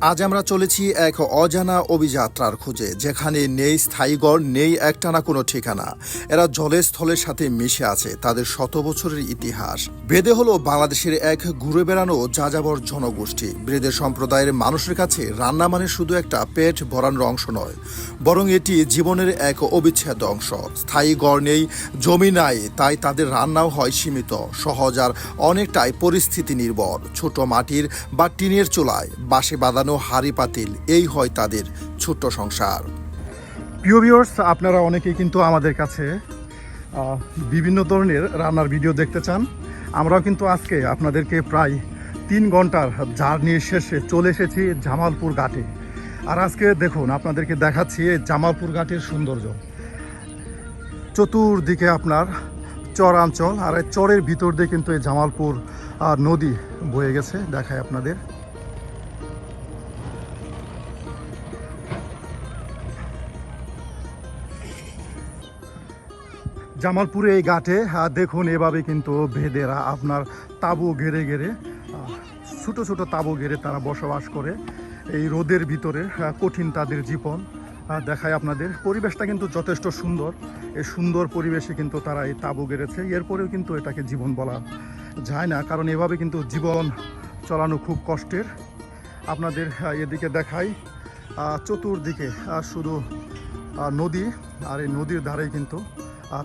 আজ আমরা চলেছি এক অজানা অভিযাত্রার খোঁজে, যেখানে নেই স্থায়ীগড় নেই একটানা কোনো ঠিকানা। এরা জলে স্থলের সাথে মিশে আছে, তাদের শত বছরের ইতিহাস। বেদে হলো বাংলাদেশের এক ঘুরে বেড়ানো যাযাবর জনগোষ্ঠী। ব্রেদের সম্প্রদায়ের মানুষের কাছে রান্না মানে শুধু একটা পেট ভরানোর অংশ নয়, বরং এটি জীবনের এক অবিচ্ছেদ্য অংশ। স্থায়ী গড় নেই, জমি নাই, তাই তাদের রান্নাও হয় সীমিত, সহজ আর অনেকটাই পরিস্থিতি নির্ভর। ছোট মাটির বা টিনের চুলায় বাঁশে বাঁধানো হাড়ি পাতিল, এই হয় তাদের ছোট্ট সংসার। প্রিয় ভিউয়ার্স আপনারা অনেকেই কিন্তু আমাদের কাছে বিভিন্ন ধরনের রান্নার ভিডিও দেখতে চান। আমরাও কিন্তু আজকে আপনাদেরকে প্রায় তিন ঘণ্টার জার্নি শেষে চলে এসেছি জামালপুর ঘাটে। আর আজকে দেখুন, আপনাদেরকে দেখাচ্ছি জামালপুর ঘাটের সৌন্দর্য। চতুর্দিকে আপনার চরাঞ্চল, আর এই চরের ভিতর দিয়ে কিন্তু এই জামালপুর নদী বয়ে গেছে, দেখায় আপনাদের। জামালপুরে এই ঘাটে দেখুন এভাবে কিন্তু ভেদেরা আপনার তাবু ঘেরে ঘেরে ছোট ছোট তাবু ঘেরে তারা বসবাস করে। এই রোদের ভিতরে কঠিন তাদের জীবন। দেখায় আপনাদের, পরিবেশটা কিন্তু যথেষ্ট সুন্দর। এই সুন্দর পরিবেশে কিন্তু তারা এই তাবু গেড়েছে এরপরেও কিন্তু এটাকে জীবন বলা যায় না, কারণ এভাবে কিন্তু জীবন চলানো খুব কষ্টের। আপনাদের এদিকে দেখাই চতুর্দিকে শুধু নদী, আর এই নদীর ধারেই কিন্তু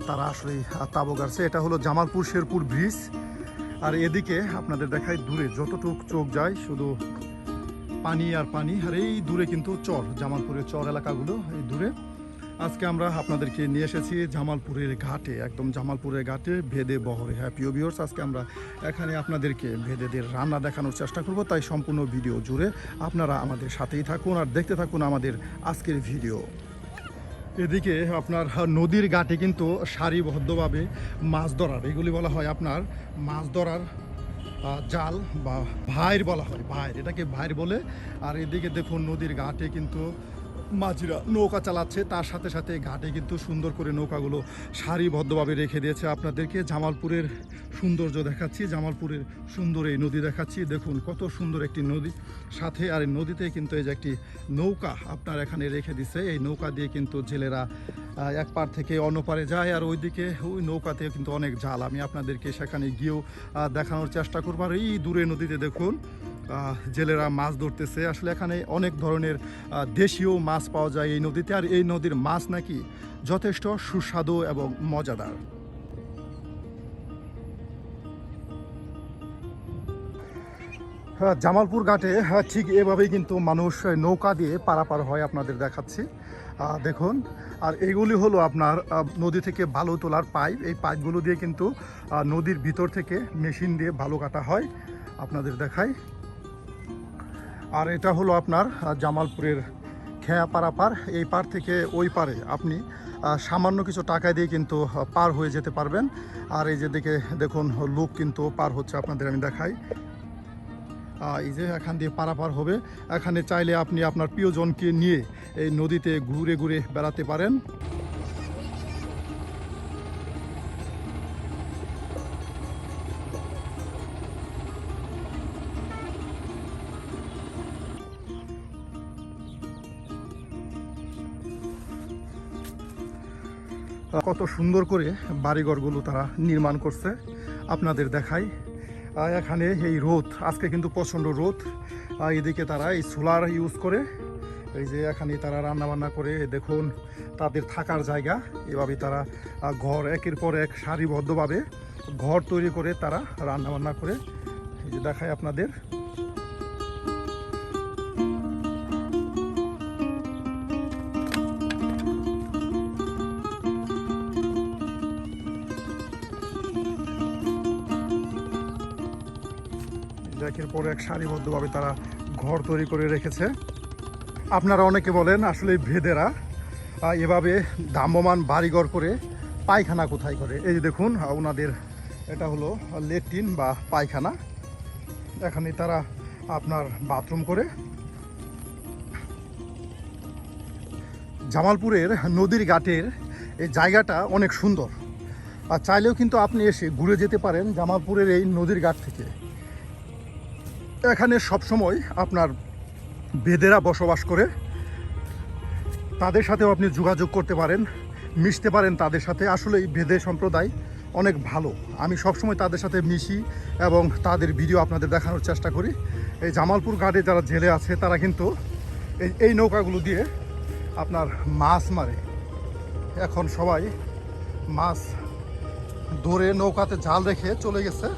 তারা আসলে তাবো গাড়ছে। এটা হলো জামালপুর শেরপুর ব্রিজ। আর এদিকে আপনাদের দেখাই দূরে, যতটুক চোখ যায়, শুধু পানি আর পানি। আর এই দূরে কিন্তু চর, জামালপুরের চর এলাকাগুলো, এই দূরে। আজকে আমরা আপনাদেরকে নিয়ে এসেছি জামালপুরের ঘাটে, একদম জামালপুরের ঘাটে, ভেদে বহরে। হ্যাঁ প্রিয় ভিউয়ার্স আজকে আমরা এখানে আপনাদেরকে ভেদেদের রান্না দেখানোর চেষ্টা করব। তাই সম্পূর্ণ ভিডিও জুড়ে আপনারা আমাদের সাথেই থাকুন আর দেখতে থাকুন আমাদের আজকের ভিডিও। এদিকে আপনার নদীর ঘাটে কিন্তু সারিবদ্ধভাবে মাছ ধরার, এগুলি বলা হয় আপনার মাছ ধরার জাল বা ভাইর বলা হয়, ভাইর, এটাকে ভাইর বলে। আর এদিকে দেখুন নদীর ঘাটে কিন্তু মাঝিরা নৌকা চালাচ্ছে, তার সাথে সাথে ঘাটে কিন্তু সুন্দর করে নৌকাগুলো সারিবদ্ধভাবে রেখে দিয়েছে আপনাদেরকে। জামালপুরের সৌন্দর্য দেখাচ্ছি, জামালপুরের সুন্দর এই নদী দেখাচ্ছি। দেখুন কত সুন্দর একটি নদী। সাথে আর এই নদীতে কিন্তু এই যে একটি নৌকা আপনার এখানে রেখে দিছে। এই নৌকা দিয়ে কিন্তু জেলেরা এক পার থেকে অন্য পারে যায় আর ওইদিকে ওই নৌকাতে কিন্তু অনেক জাল। আমি আপনাদেরকে সেখানে গিয়েও দেখানোর চেষ্টা করব। আর এই দূরে নদীতে দেখুন জেলেরা মাছ ধরতেছে। আসলে এখানে অনেক ধরনের দেশীয় মাছ পাওয়া যায় এই নদীতে, আর এই নদীর মাছ নাকি যথেষ্ট সুস্বাদু এবং মজাদার। হ্যাঁ জামালপুর ঘাটে হ্যাঁ ঠিক এভাবেই কিন্তু মানুষ নৌকা দিয়ে পারাপার হয় আপনাদের দেখাচ্ছি। দেখুন, আর এগুলি হলো আপনার নদী থেকে বালু তোলার পাইপ। এই পাইপগুলো দিয়ে কিন্তু নদীর ভিতর থেকে মেশিন দিয়ে বালু কাটা হয়। আপনাদের দেখাই। আর এটা হলো আপনার জামালপুরের খেয়া পারাপার এই পার থেকে ওই পারে আপনি সামান্য কিছু টাকা দিয়ে কিন্তু পার হয়ে যেতে পারবেন। আর এই যে দিকে দেখুন, লোক কিন্তু পার হচ্ছে আপনাদের, আমি দেখাই। এই যে এখান দিয়ে পারাপার হবে। এখানে চাইলে আপনি আপনার প্রিয়জনকে নিয়ে এই নদীতে ঘুরে ঘুরে বেড়াতে পারেন। কত সুন্দর করে বাড়িঘরগুলো তারা নির্মাণ করছে। আপনাদের আহ, এখানে এই রোদ আজকে কিন্তু প্রচণ্ড রোদ। এদিকে তারা এই সোলার ইউজ করে। এই যে এখানে তারা রান্নাবান্না করে দেখুন তাদের থাকার জায়গা। এভাবে তারা ঘর একের পর এক সারিবদ্ধভাবে ঘর তৈরি করে তারা রান্নাবান্না করে। এই যে দেখায় আপনাদের। পর এক সারিবদ্ধভাবে তারা ঘর তৈরি করে রেখেছে। আপনারা অনেকে বলেন আসলে ভেদেরা এভাবে দাম্যমান বাড়িঘর করে পায়খানা কোথায় করে? এই যে দেখুন ওনাদের এটা হলো লেট্রিন বা পায়খানা। এখানে তারা আপনার বাথরুম করে। জামালপুরের নদীর ঘাটের এই জায়গাটা অনেক সুন্দর। আর চাইলেও কিন্তু আপনি এসে ঘুরে যেতে পারেন জামালপুরের এই নদীর ঘাট থেকে। এখানে সবসময় আপনার বেদেরা বসবাস করে। তাদের সাথেও আপনি যোগাযোগ করতে পারেন, মিশতে পারেন তাদের সাথে। আসলে এই বেদে সম্প্রদায় অনেক ভালো। আমি সবসময় তাদের সাথে মিশি এবং তাদের ভিডিও আপনাদের দেখানোর চেষ্টা করি। এই জামালপুর ঘাটে যারা জেলে আছে, তারা কিন্তু এই এই নৌকাগুলো দিয়ে আপনার মাছ মারে। এখন সবাই মাছ ধরে নৌকাতে জাল রেখে চলে গেছে।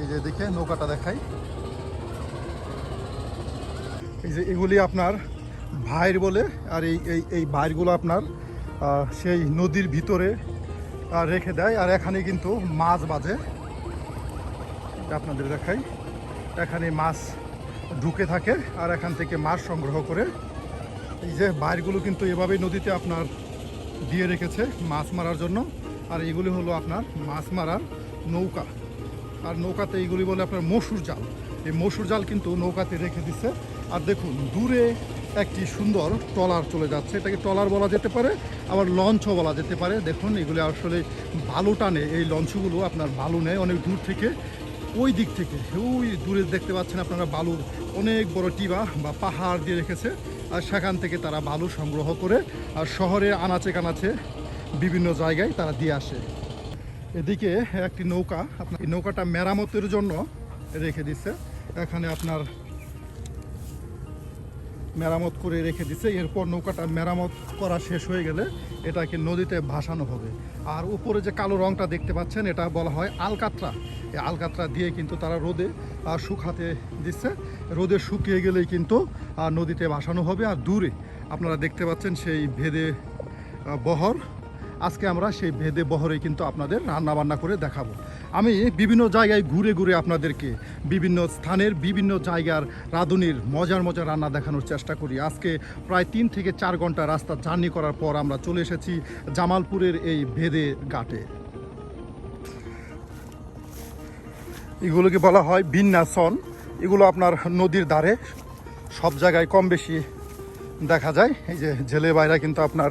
এই যে দেখে নৌকাটা দেখাই। এই যে এগুলি আপনার ভাইর বলে, আর এই এই এই ভাইরগুলো আপনার সেই নদীর ভিতরে রেখে দেয়, আর এখানে কিন্তু মাছ বাজে। আপনাদের দেখাই। এখানে মাছ ঢুকে থাকে, আর এখান থেকে মাছ সংগ্রহ করে। এই যে বাইরগুলো কিন্তু এভাবেই নদীতে আপনার দিয়ে রেখেছে মাছ মারার জন্য। আর এগুলি হলো আপনার মাছ মারার নৌকা। আর নৌকাতে এইগুলি বলে আপনার মসুর জাল। এই মসুর জাল কিন্তু নৌকাতে রেখে দিচ্ছে আর দেখুন, দূরে একটি সুন্দর ট্রলার চলে যাচ্ছে। এটাকে ট্রলার বলা যেতে পারে, আবার লঞ্চও বলা যেতে পারে। দেখুন, এগুলি আসলে বালু টানে। এই লঞ্চগুলো আপনার বালু নেয় অনেক দূর থেকে। ওই দিক থেকে, ওই দূরে দেখতে পাচ্ছেন আপনারা বালুর অনেক বড় টিবা বা পাহাড় দিয়ে রেখেছে। আর সেখান থেকে তারা বালু সংগ্রহ করে, আর শহরের আনাচে কানাচে বিভিন্ন জায়গায় তারা দিয়ে আসে। এদিকে একটি নৌকা, আপনার নৌকাটা মেরামতের জন্য রেখে দিচ্ছে এখানে আপনার মেরামত করে রেখে দিছে। এরপর নৌকাটা মেরামত করা শেষ হয়ে গেলে এটাকে নদীতে ভাসানো হবে। আর উপরে যে কালো রংটা দেখতে পাচ্ছেন, এটা বলা হয় আলকাত্রা। এই আলকাত্রা দিয়ে কিন্তু তারা রোদে শুকাতে দিচ্ছে। রোদে শুকিয়ে গেলেই কিন্তু নদীতে ভাসানো হবে। আর দূরে আপনারা দেখতে পাচ্ছেন সেই ভেদে বহর। আজকে আমরা সেই ভেদে বহরে কিন্তু আপনাদের রান্না বান্না করে দেখাবো। আমি বিভিন্ন জায়গায় ঘুরে ঘুরে আপনাদেরকে বিভিন্ন স্থানের বিভিন্ন জায়গার রাঁধুনির মজার মজার রান্না দেখানোর চেষ্টা করি। আজকে প্রায় তিন থেকে চার ঘণ্টা রাস্তা জার্নি করার পর আমরা চলে এসেছি জামালপুরের এই ভেদে ঘাটে। এগুলোকে বলা হয় বিন্যাসন। এগুলো আপনার নদীর ধারে সব জায়গায় কম বেশি দেখা যায়। এই যে জেলে বাইরা কিন্তু আপনার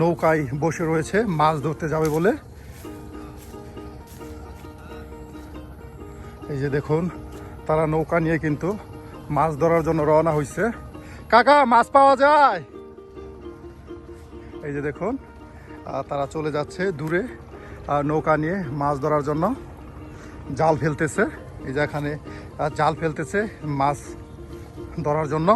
নৌকায় বসে রয়েছে, মাছ ধরতে যাবে বলে। এই যে দেখুন, তারা নৌকা নিয়ে কিন্তু মাছ ধরার জন্য রওনা হয়েছে কাকা, মাছ পাওয়া যায়? এই যে দেখুন তারা চলে যাচ্ছে দূরে নৌকা নিয়ে মাছ ধরার জন্য। জাল ফেলতেছে, এই যে এখানে জাল ফেলতেছে মাছ ধরার জন্য।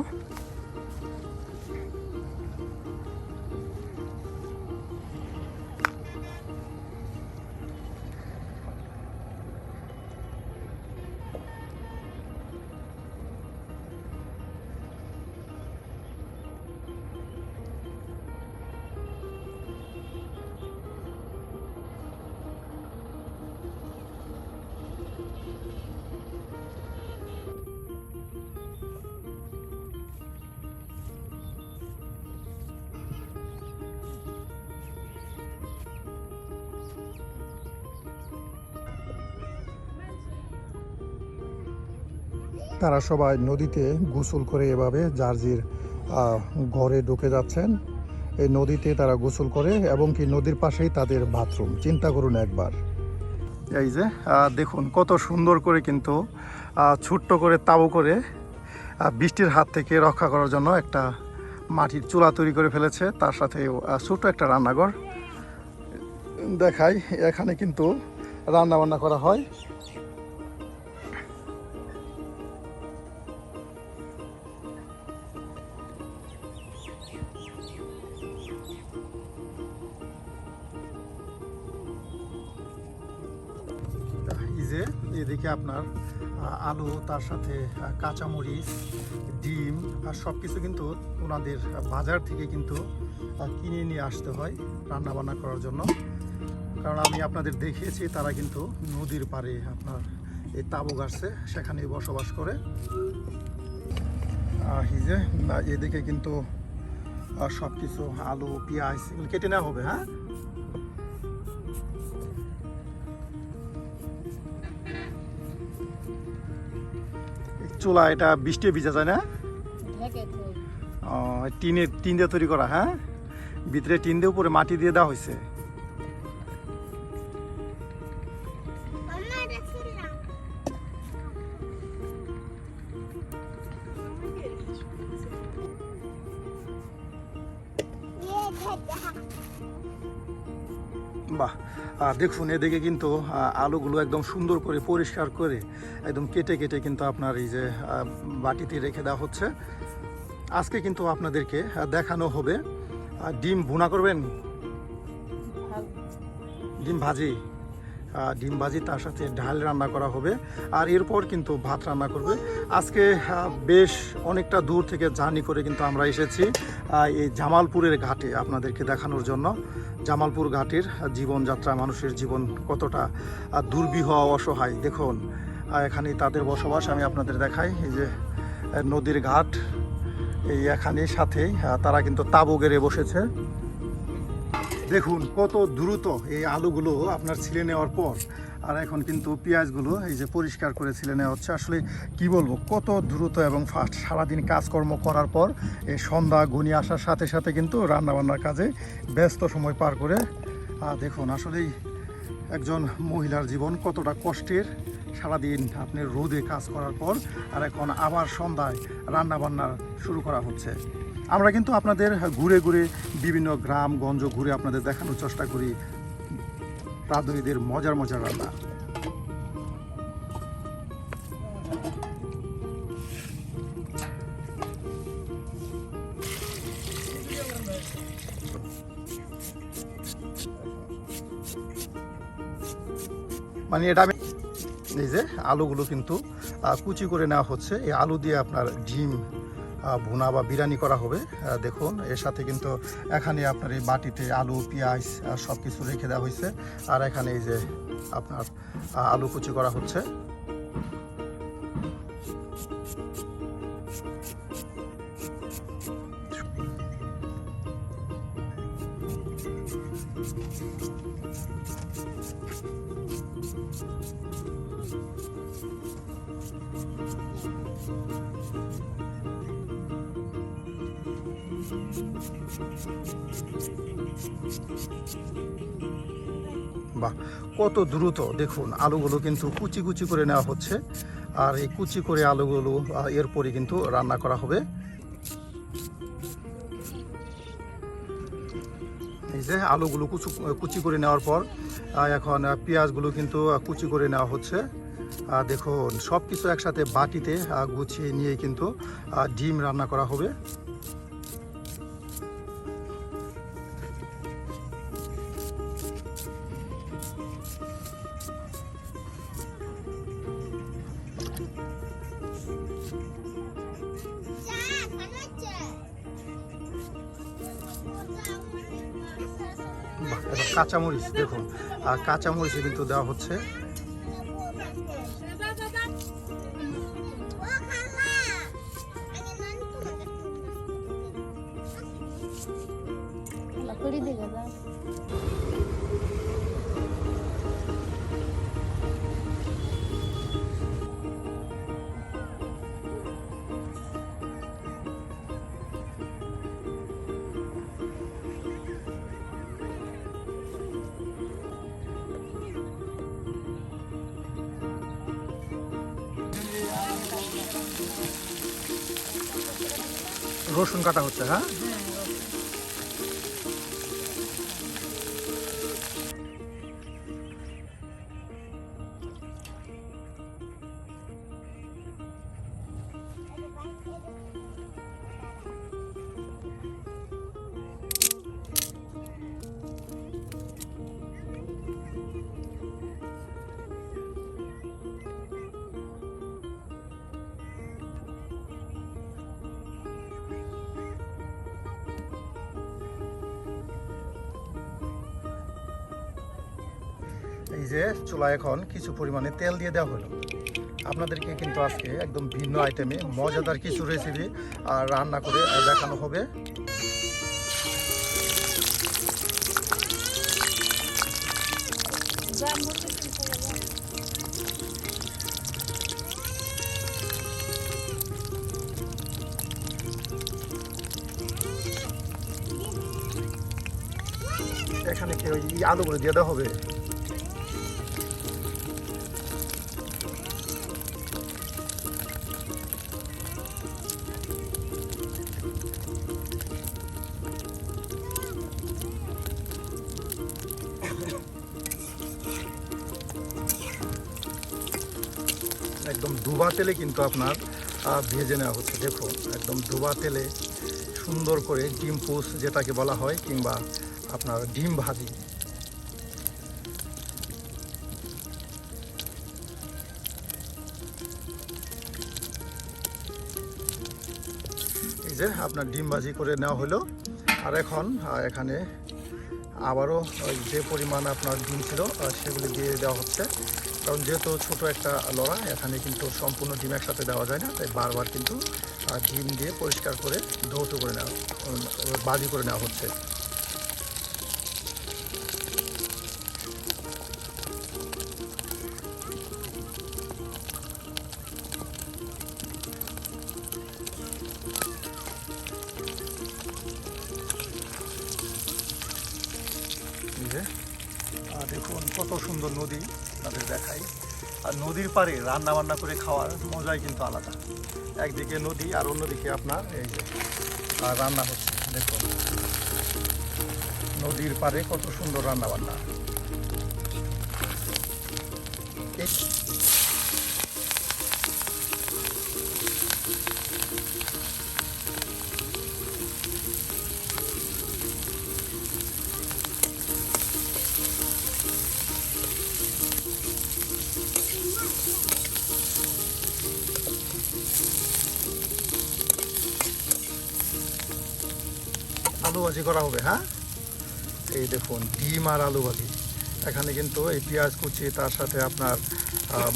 তারা সবাই নদীতে গোসল করে এভাবে জার্জির ঘরে ঢুকে যাচ্ছেন। এই নদীতে তারা গোসল করে এবং কি নদীর পাশেই তাদের বাথরুম। চিন্তা করুন একবার। এই যে দেখুন কত সুন্দর করে কিন্তু ছোট্ট করে তাবু করে বৃষ্টির হাত থেকে রক্ষা করার জন্য একটা মাটির চুলা তৈরি করে ফেলেছে। তার সাথে ছোট্ট একটা রান্নাঘর। দেখাই, এখানে কিন্তু রান্না বান্না করা হয়। আপনার আলু, তার সাথে কাঁচামরিচ, ডিম আর সব কিছু কিন্তু ওনাদের বাজার থেকে কিন্তু কিনে নিয়ে আসতে হয় রান্না বান্না করার জন্য। কারণ আমি আপনাদের দেখিয়েছি, তারা কিন্তু নদীর পাড়ে আপনার এই তাবু গাছছে সেখানে বসবাস করে। এই এদিকে কিন্তু সব কিছু আলু, পেঁয়াজ কেটে নেওয়া হবে হ্যাঁ? চুলা এটা বৃষ্টি ভিজা যায় না? ও টিনে টিন দিয়ে তৈরি করা হ্যাঁ? ভিতরে টিন দিয়ে উপরে মাটি দিয়ে দেওয়া হয়েছে Yeah, বাহ আর দেখুন এদিকে কিন্তু আলুগুলো একদম সুন্দর করে পরিষ্কার করে একদম কেটে কেটে কিন্তু আপনার এই যে বাটিতে রেখে দেওয়া হচ্ছে। আজকে কিন্তু আপনাদেরকে দেখানো হবে ডিম ভুনা করবেন? ডিম ভাজি? ডিম ভাজি, তার সাথে ডাল রান্না করা হবে। আর এরপর কিন্তু ভাত রান্না করবে। আজকে বেশ অনেকটা দূর থেকে জার্নি করে কিন্তু আমরা এসেছি এই জামালপুরের ঘাটে আপনাদেরকে দেখানোর জন্য। জামালপুর ঘাটের জীবনযাত্রা, মানুষের জীবন কতটা দুর্বিহ, অসহায়। দেখুন এখানে তাদের বসবাস, আমি আপনাদের দেখাই। এই যে নদীর ঘাট, এই এখানে সাথেই তারা কিন্তু তাবু গেড়ে বসেছে। দেখুন কত দ্রুত এই আলুগুলো আপনার ছিলে নেওয়ার পর। আর এখন কিন্তু পেঁয়াজগুলো এই যে পরিষ্কার করে ছিলে নেওয়া হচ্ছে। আসলে কি বলব, কত দ্রুত এবং ফাস্ট সারাদিন কাজকর্ম করার পর এই সন্ধ্যা ঘনিয়ে আসার সাথে সাথে কিন্তু রান্নাবান্নার কাজে ব্যস্ত সময় পার করে আর দেখুন আসলেই একজন মহিলার জীবন কতটা কষ্টের। সারাদিন আপনি রোদে কাজ করার পর আর এখন আবার সন্ধ্যায় রান্না বান্না শুরু করা হচ্ছে। আমরা কিন্তু আপনাদের ঘুরে ঘুরে বিভিন্ন গ্রাম, গঞ্জ ঘুরে আপনাদের দেখানোর চেষ্টা করি। রাঁধুনিদের মজার মজার রান্না। মানে এটা আমি এই যে আলুগুলো কিন্তু কুচি করে নেওয়া হচ্ছে। এই আলু দিয়ে আপনার ডিম ভুনা বা বিরিয়ানি করা হবে। দেখুন, এর সাথে কিন্তু এখানে আপনার এই বাটিতে আলু, পেঁয়াজ সব কিছু রেখে দেওয়া হয়েছে। আর এখানে এই যে আপনার আলু কুচি করা হচ্ছে। কত দ্রুত দেখুন, আলুগুলো কিন্তু কুচি কুচি করে নেওয়া হচ্ছে। আর এই কুচি করে আলুগুলো এরপরে কিন্তু রান্না করা হবে। এই যে আলুগুলো কুচু, কুচি করে নেওয়ার পর এখন পেঁয়াজগুলো কিন্তু কুচি করে নেওয়া হচ্ছে। দেখুন সব কিছু একসাথে বাটিতে গুছিয়ে নিয়ে কিন্তু ডিম রান্না করা হবে। কাঁচামরিচ দেখুন। আর কাঁচামরিচ কিন্তু দেওয়া হচ্ছে। করে কাটা হচ্ছে হ্যাঁ? যে চুলায় এখন কিছু পরিমাণে তেল দিয়ে দেওয়া হলো। আপনাদেরকে কিন্তু আজকে একদম ভিন্ন আইটেমে মজাদার কিছু রেসিপি আর রান্না করে দেখানো হবে। এখানে কি ওই আলুগুলো দিয়ে দেওয়া হবে? তেলে কিন্তু আপনার ভেজে নেওয়া হচ্ছে। দেখুন, একদম ডুবা তেলে সুন্দর করে ডিম পোস যেটাকে বলা হয়, কিংবা আপনার ডিম ভাজি। এই যে আপনার ডিম ভাজি করে নেওয়া হলো। আর এখন এখানে আবারও যে পরিমাণ আপনার ডিম ছিল সেগুলি দিয়ে দেওয়া হচ্ছে। কারণ যেহেতু ছোট একটা লড়া এখানে কিন্তু সম্পূর্ণ ডিম একসাথে দেওয়া যায় না, তাই বারবার কিন্তু ডিম দিয়ে পরিষ্কার করে ধৌত করে নেওয়া বাজি করে নেওয়া হচ্ছে। রান্না বান্না করে খাওয়ার মজাই কিন্তু আলাদা। একদিকে নদী আর অন্যদিকে আপনার এই যে রান্না হচ্ছে, দেখুন। নদীর পারে কত সুন্দর রান্না বান্না ভাজি করা হবে হ্যাঁ? এই দেখুন, ডিম আর আলু ভাজি এখানে কিন্তু এই পেঁয়াজ কুচি, তার সাথে আপনার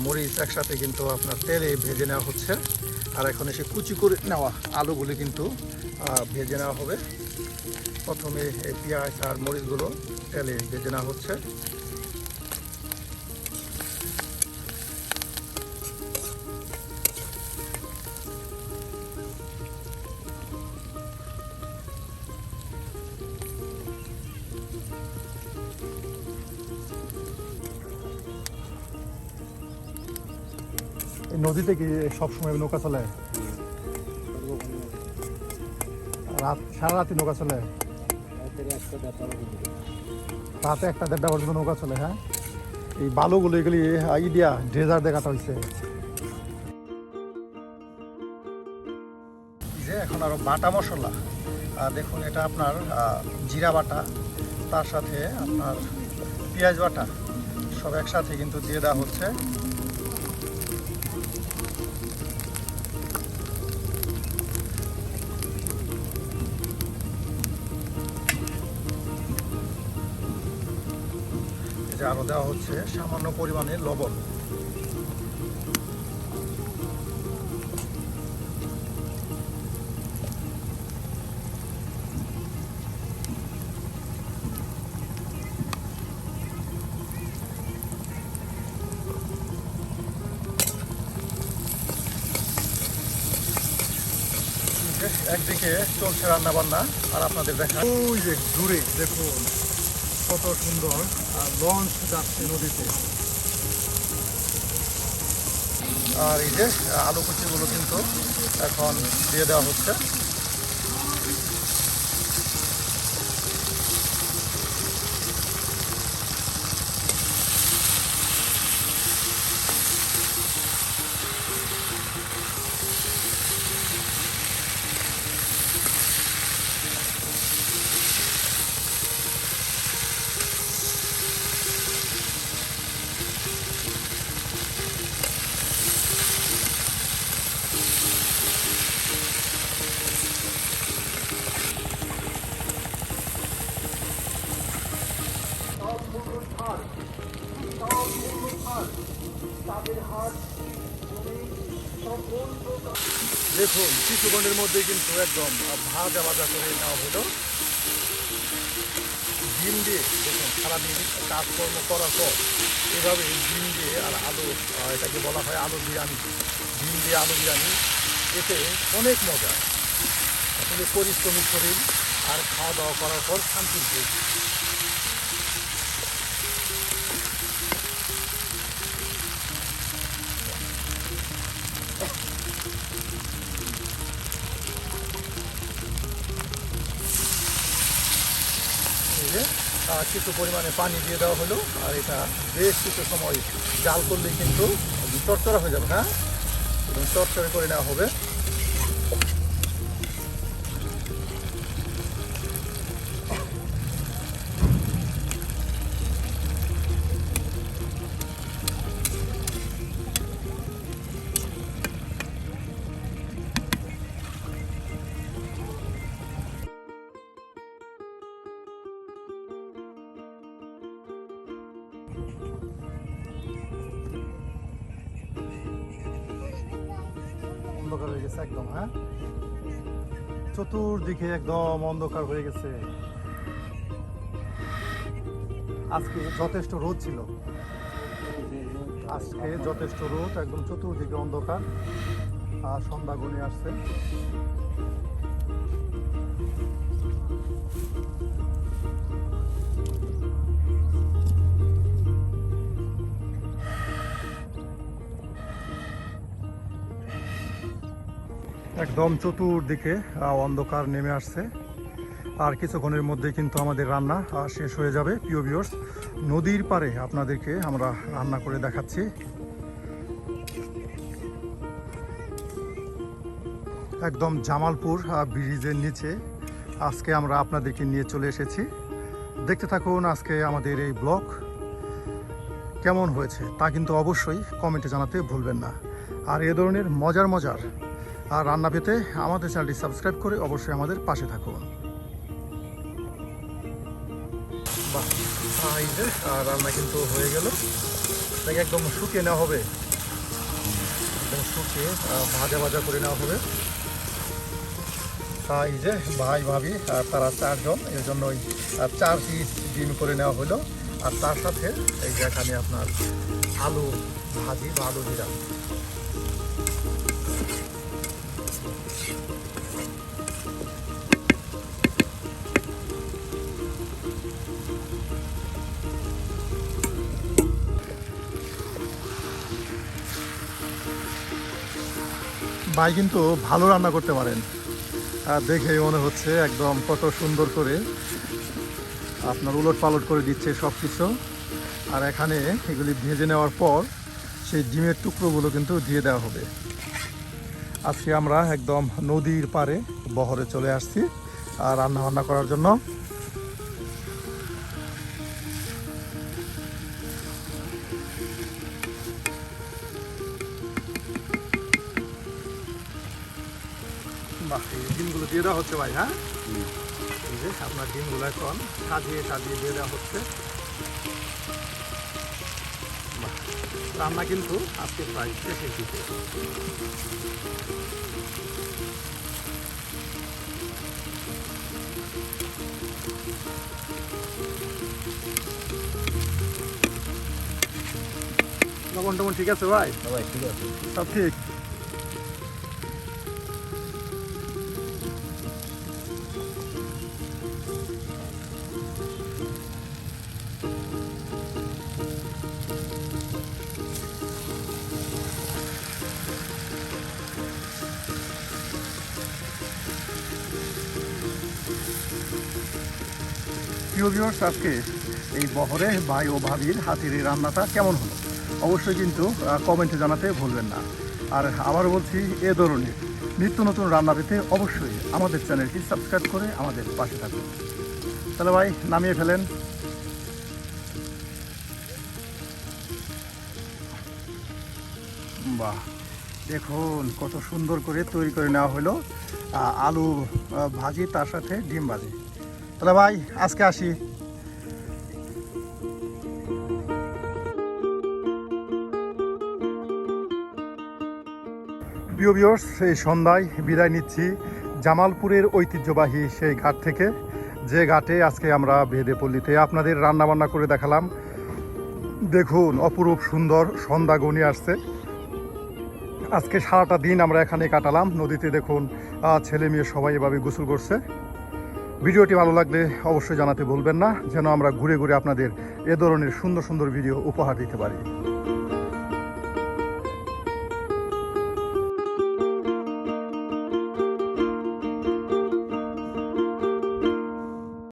মরিচ একসাথে কিন্তু আপনার তেলে ভেজে নেওয়া হচ্ছে। আর এখন এসে কুচি করে নেওয়া আলুগুলি কিন্তু ভেজে নেওয়া হবে। প্রথমে এই পেঁয়াজ আর মরিচগুলো তেলে ভেজে নেওয়া হচ্ছে। নদীতে কি সবসময় নৌকা চলে? রাত সারা রাতে নৌকা চলে? রাতে একটা দেড়টা পর্যন্ত নৌকা চলে হ্যাঁ? এই বালুগুলো এগুলি ই ড্রেজার দেখাটা হয়েছে যে এখন আরও বাটা মশলা। আহ, দেখুন এটা আপনার জিরা বাটা তার সাথে আপনার পেঁয়াজ বাটা সব একসাথে কিন্তু দিয়ে দেওয়া হচ্ছে। যে আরও দেওয়া হচ্ছে, সামান্য পরিমাণে লবণ। একদিকে চলছে রান্না বান্না আর আপনাদের দেখা ওই যে দূরে, দেখুন। কত সুন্দর লঞ্চ যাচ্ছে নদীতে। আর এই যে, আলু কুচিগুলো কিন্তু এখন দিয়ে দেওয়া হচ্ছে। একদম ভাজা ভাজা করে নেওয়া হলো। ডিম দিয়ে দেখুন, সারাদিন কাজকর্ম করার পর এভাবে ডিম দিয়ে আর আলু এটাকে বলা হয় আলু বিরিয়ানি। ডিম দিয়ে আলু বিরিয়ানি, এতে অনেক মজা। আসলে পরিশ্রমিক শরীর আর খাওয়া দাওয়া করার পর শান্তির কিছু পরিমাণে পানি দিয়ে দেওয়া হলো, আর এটা বেশ কিছু সময় জাল করলে কিন্তু চটচড়া হয়ে যাবে হ্যাঁ? চটচড়ে করে নেওয়া হবে। একদম হ্যাঁ? চতুর্দিকে একদম অন্ধকার হয়ে গেছে। আজকে যথেষ্ট রোদ ছিল। আজকে যথেষ্ট রোদ, একদম চতুর্দিকে অন্ধকার। আর সন্ধ্যা গুনে আসছে। একদম চতুর্দিকে অন্ধকার নেমে আসছে। আর কিছুক্ষণের মধ্যে কিন্তু আমাদের রান্না শেষ হয়ে যাবে। প্রিয় ভিউয়ার্স নদীর পারে আপনাদেরকে আমরা রান্না করে দেখাচ্ছি। একদম জামালপুর ব্রিজের নিচে আজকে আমরা আপনাদেরকে নিয়ে চলে এসেছি। দেখতে থাকুন আজকে আমাদের এই ব্লগ কেমন হয়েছে তা কিন্তু অবশ্যই কমেন্টে জানাতে ভুলবেন না। আর এ ধরনের মজার মজার আর রান্না পেতে আমাদের চ্যানেলটি সাবস্ক্রাইব করে অবশ্যই আমাদের পাশে থাকুন। এই যে আহ, রান্না কিন্তু হয়ে গেল। এটাকে একদম শুকিয়ে নেওয়া হবে। একদম শুকিয়ে ভাজা ভাজা করে নেওয়া হবে। তা এই যে ভাই ভাবি তারা চারজন এর জন্য ওই চার পিস ডিম করে নেওয়া হলো। আর তার সাথে এই যে এখানে আপনার আলু ভাজি বা আলু জিরা। ভাই কিন্তু ভালো রান্না করতে পারেন। আর দেখেই মনে হচ্ছে একদম কত সুন্দর করে আপনার উলট পালট করে দিচ্ছে সব কিছু আর এখানে এগুলি ভেজে নেওয়ার পর সেই ডিমের টুকরোগুলো কিন্তু দিয়ে দেওয়া হবে। আজকে আমরা একদম নদীর পাড়ে বহরে চলে আসছি আর রান্না বান্না করার জন্য। দেওয়া হচ্ছে ভাই হ্যাঁ? এই যে আপনার ডিমগুলো এখন সাজিয়ে সাজিয়ে দিয়ে দেওয়া হচ্ছে। রান্না কিন্তু আজকে প্রায় শেষের দিকে লবণ টবণ ঠিক আছে ভাই? সবাই ঠিক আছে। সব ঠিক? ভিউয়ার্স আজকে এই বহরে ভাই ও ভাবির হাতির এই রান্নাটা কেমন হলো? অবশ্যই কিন্তু কমেন্টে জানাতে ভুলবেন না। আর আবার বলছি, এ ধরনের নিত্য নতুন রান্না পেতে অবশ্যই আমাদের চ্যানেলটি সাবস্ক্রাইব করে আমাদের পাশে থাকুন। তাহলে ভাই, নামিয়ে ফেলেন। বাহ, দেখুন, কত সুন্দর করে তৈরি করে নেওয়া হলো। আলু ভাজি, তার সাথে ডিম ভাজি। তাহলে ভাই, আজকে আসি। প্রিয় ভিউয়ার্স এই সন্ধ্যায় বিদায় নিচ্ছি। জামালপুরের ঐতিহ্যবাহী সেই ঘাট থেকে। যে ঘাটে আজকে আমরা বেদে পল্লীতে আপনাদের রান্না বান্না করে দেখালাম। দেখুন, অপরূপ সুন্দর সন্ধ্যা গনিয়ে আসছে। আজকে সারাটা দিন আমরা এখানে কাটালাম। নদীতে দেখুন ছেলে মেয়ে সবাই এভাবে গোসল করছে। ভিডিওটি ভালো লাগলে অবশ্যই জানাতে ভুলবেন না, যেন আমরা ঘুরে ঘুরে আপনাদের এ ধরনের সুন্দর সুন্দর ভিডিও উপহার দিতে পারি।